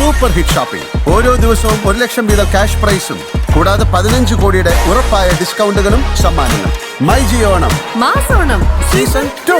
Super hit shopping ഓരോ ദിവസവും ഒരു ലക്ഷം വീതം ക്യാഷ് പ്രൈസും കൂടാതെ പതിനഞ്ച് കോടിയുടെ ഉറപ്പായ ഡിസ്കൗണ്ടുകളും സമ്മാനങ്ങളും. മൈ ജിയോണം മാസോണം സീസൺ ടു.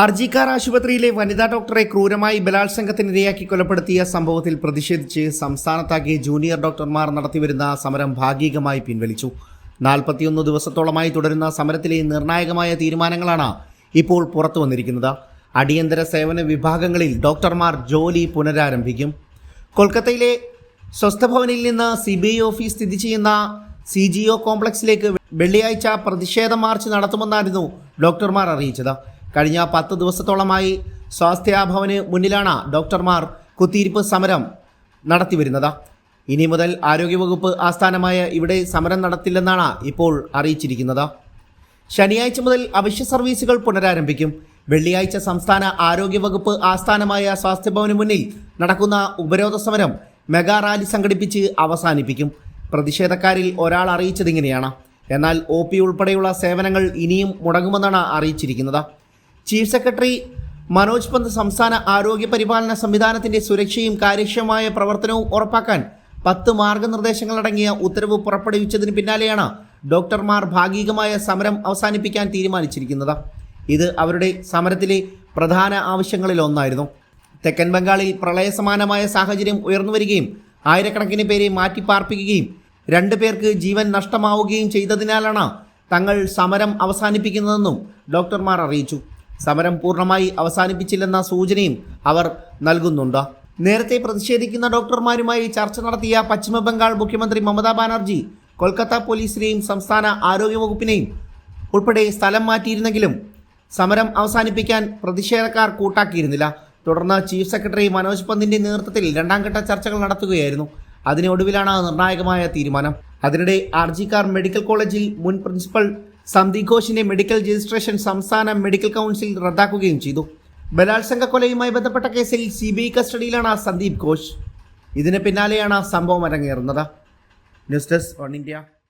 ആർജിക്കാർ ആശുപത്രിയിലെ വനിതാ ഡോക്ടറെ ക്രൂരമായി ബലാത്സംഗത്തിനിരയാക്കി കൊലപ്പെടുത്തിയ സംഭവത്തിൽ പ്രതിഷേധിച്ച് സംസ്ഥാനത്താകെ ജൂനിയർ ഡോക്ടർമാർ നടത്തിവരുന്ന സമരം ഭാഗികമായി പിൻവലിച്ചു. നാൽപ്പത്തിയൊന്ന് ദിവസത്തോളമായി തുടരുന്ന സമരത്തിലെ നിർണായകമായ തീരുമാനങ്ങളാണ് ഇപ്പോൾ പുറത്തു വന്നിരിക്കുന്നത് അടിയന്തര സേവന വിഭാഗങ്ങളിൽ ഡോക്ടർമാർ ജോലി പുനരാരംഭിക്കും. കൊൽക്കത്തയിലെ സ്വസ്ഥഭവനിൽ നിന്ന് സി ബി ഐ ഓഫീസ് സ്ഥിതി ചെയ്യുന്ന സി ജി ഒ കോംപ്ലക്സിലേക്ക് വെള്ളിയാഴ്ച പ്രതിഷേധ മാർച്ച് നടത്തുമെന്നായിരുന്നു ഡോക്ടർമാർ അറിയിച്ചത്. കഴിഞ്ഞ പത്ത് ദിവസത്തോളമായി സ്വാസ്ഥ്യഭവന് മുന്നിലാണ് ഡോക്ടർമാർ കുത്തിയിരിപ്പ് സമരം നടത്തിവരുന്നത്. ഇനി മുതൽ ആരോഗ്യവകുപ്പ് ആസ്ഥാനമായ ഇവിടെ സമരം നടത്തില്ലെന്നാണ് ഇപ്പോൾ അറിയിച്ചിരിക്കുന്നത്. ശനിയാഴ്ച മുതൽ അവശ്യ സർവീസുകൾ പുനരാരംഭിക്കും. വെള്ളിയാഴ്ച സംസ്ഥാന ആരോഗ്യവകുപ്പ് ആസ്ഥാനമായ സ്വാസ്ഥ്യഭവന് മുന്നിൽ നടക്കുന്ന ഉപരോധ സമരം മെഗാ റാലി സംഘടിപ്പിച്ച് അവസാനിപ്പിക്കും. പ്രതിഷേധക്കാരിൽ ഒരാൾ അറിയിച്ചതിങ്ങനെയാണ് എന്നാൽ ഒ പി ഉൾപ്പെടെയുള്ള സേവനങ്ങൾ ഇനിയും മുടങ്ങുമെന്നാണ് അറിയിച്ചിരിക്കുന്നത്. ചീഫ് സെക്രട്ടറി മനോജ് പന്ത് സംസ്ഥാന ആരോഗ്യ പരിപാലന സംവിധാനത്തിന്റെ സുരക്ഷയും കാര്യക്ഷമമായ പ്രവർത്തനവും ഉറപ്പാക്കാൻ പത്ത് മാർഗനിർദ്ദേശങ്ങളടങ്ങിയ ഉത്തരവ് പുറപ്പെടുവിച്ചതിന് പിന്നാലെയാണ് ഡോക്ടർമാർ ഭാഗികമായ സമരം അവസാനിപ്പിക്കാൻ തീരുമാനിച്ചിരിക്കുന്നത്. ഇത് അവരുടെ സമരത്തിലെ പ്രധാന ആവശ്യങ്ങളിൽ ഒന്നായിരുന്നു. തെക്കൻ ബംഗാളിൽ പ്രളയസമാനമായ സാഹചര്യം ഉയർന്നുവരികയും ആയിരക്കണക്കിന് പേരെ മാറ്റിപ്പാർപ്പിക്കുകയും രണ്ടു പേർക്ക് ജീവൻ നഷ്ടമാവുകയും ചെയ്തതിനാലാണ് തങ്ങൾ സമരം അവസാനിപ്പിക്കുന്നതെന്നും ഡോക്ടർമാർ അറിയിച്ചു. സമരം പൂർണമായി അവസാനിപ്പിച്ചില്ലെന്ന സൂചനയും അവർ നൽകുന്നുണ്ട്. നേരത്തെ പ്രതിഷേധിക്കുന്ന ഡോക്ടർമാരുമായി ചർച്ച നടത്തിയ പശ്ചിമബംഗാൾ മുഖ്യമന്ത്രി മമതാ ബാനർജി കൊൽക്കത്ത പോലീസിനെയും സംസ്ഥാന ആരോഗ്യവകുപ്പിനെയും ഉൾപ്പെടെ സ്ഥലം മാറ്റിയിരുന്നെങ്കിലും സമരം അവസാനിപ്പിക്കാൻ പ്രതിഷേധക്കാർ കൂട്ടാക്കിയിരുന്നില്ല. തുടർന്ന് ചീഫ് സെക്രട്ടറി മനോജ് പന്തിന്റെ നേതൃത്വത്തിൽ രണ്ടാം ഘട്ട ചർച്ചകൾ നടത്തുകയായിരുന്നു. അതിനൊടുവിലാണ് നിർണായകമായ തീരുമാനം. അതിനിടെ ആർജിക്കാർ മെഡിക്കൽ കോളേജിൽ മുൻ പ്രിൻസിപ്പൽ സന്ദീപ് ഘോഷിന്റെ മെഡിക്കൽ രജിസ്ട്രേഷൻ സംസ്ഥാന മെഡിക്കൽ കൗൺസിൽ റദ്ദാക്കുകയും ചെയ്തു. ബലാത്സംഗ കൊലയുമായി ബന്ധപ്പെട്ട കേസിൽ സി ബി ഐ കസ്റ്റഡിയിലാണ് സന്ദീപ് ഘോഷ്. ഇതിന് പിന്നാലെയാണ് സംഭവം അരങ്ങേറുന്നത്. News desk one India.